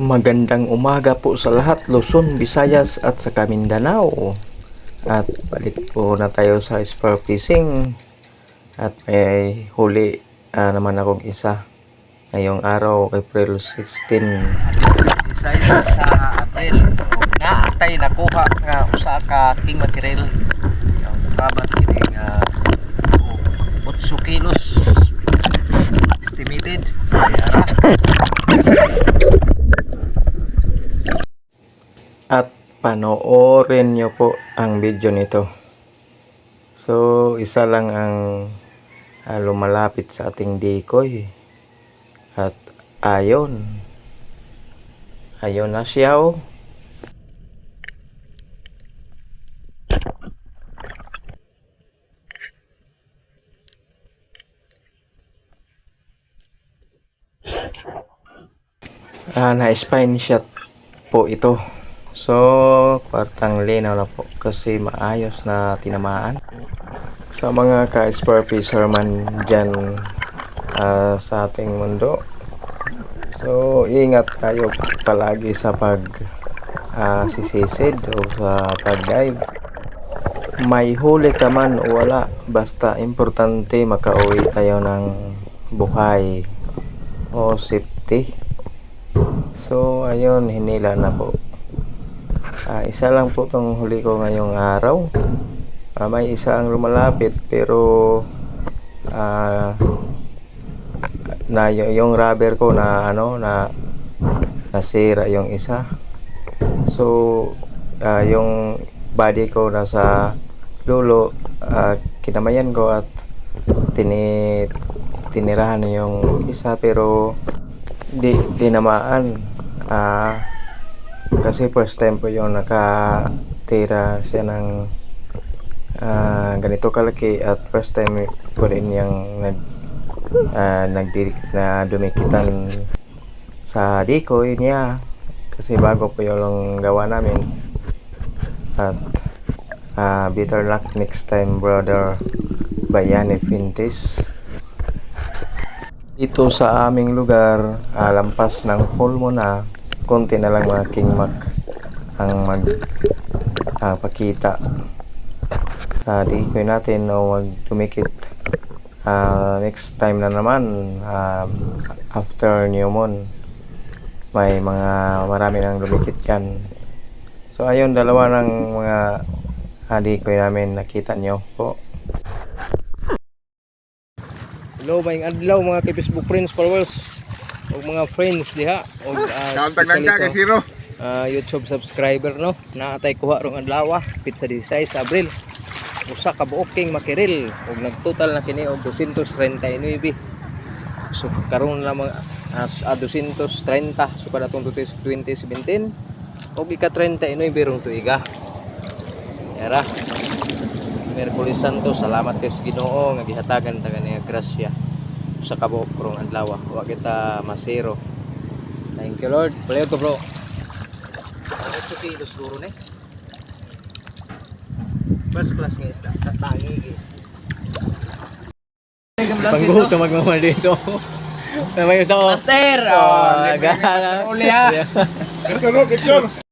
Magandang umaga po sa lahat, Luzon, Visayas at sa Mindanao. At balik po na tayo sa spar fishing. At may huli ah, naman akong isa. Ngayong araw, April 16. si size sa April nga tay nakuha nga usa ka king material ang kabat kini nga uh, 8 kilos estimated Kaya, At panoorin nyo po ang video nito. So, isa lang ang ah, lumalapit sa ating decoy. At ayon. Ayon na siya oh. Ah, na-spine shot po ito. So, kwartang linaw na po kasi maayos na tinamaan. Sa mga ka-spar fisherman dyan ah, sa ating mundo. So, ingat tayo palagi sa pag ah, sisisid o sa pag-dive. May huli ka man o wala, basta importante makauwi tayo ng buhay o safety. So, ayun, hinila na po. Ah, isa lang po tong huli ko ngayong araw. Ah, may isa ang lumalapit pero ah, na yung rubber ko na ano na nasira yung isa. So ah, yung body ko nasa lulo ah, kinamayan ko at tini tinirahan yung isa pero di tinamaan ah kasi first time po yung nakatira siya ng ah, ganito kalaki at first time ko rin yung nag ah, nagdi na dumikitan sa decoy niya. Kasi bago po yung gawa namin. At ah, better luck next time brother. Bayani Fintis. Dito sa aming lugar ah, lampas ng full mo na konti na lang mga king mac ang mag ah, pakita sa decoy natin o mag dumikit. Ah, next time na naman ah, after new moon may mga marami nang lumikit yan. So ayun dalawa ng mga decoy namin nakita nyo po. Hello, maing adlaw mga kay Facebook friends, followers, o mga friends diha, o uh, Kauntag lang ka kay Zero. YouTube subscriber no. Naatay kuha rong adlaw, pizza 16 Abril. Usa ka buoking makiril ug nagtotal na kini og 239. So karon lamang as ah, 230 so kada tong 2017 og ika 39 birong tuiga. Yara. Merkulis Santo, salamat kay sa Ginoo nga gihatagan ta kaniya grasya sa kabuok krong adlaw. Wa kita masero. Thank you Lord. Palayo to bro. 8 kilos duro ni First class nga isda. Tatangi. Pangguto magmamahal dito. May ito. Master! Oh, Oh, libre ni gana. Master Uli ha! Picture, picture.